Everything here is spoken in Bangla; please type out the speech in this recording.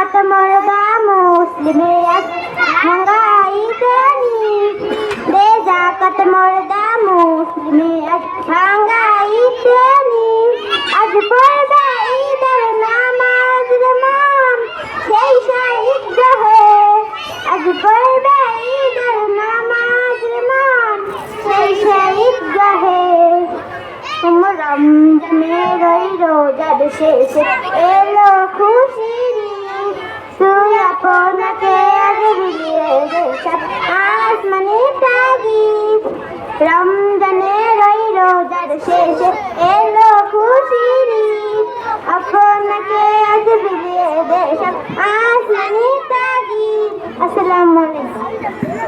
জাকাত মরদা মুসলিমে আজ ভাঙ্গাই দেনি দে জাকাত মরদা মুসলিমে আজ ভাঙ্গাই দেনি আজ পড়বা ঈদের নামাজ রে মন সেই শহীদ গাহে আজ পড়বা ঈদের নামাজ রে মন সেই শহীদ গাহে রমজানে রই রোজার শেষে এলো খুশির রমজানে ওই রোজার শেষে এলো খুশির। আপনাকে আজ বিলিয়ে দেশ আসমানি তাগিদ আসসালামু আলাইকুম।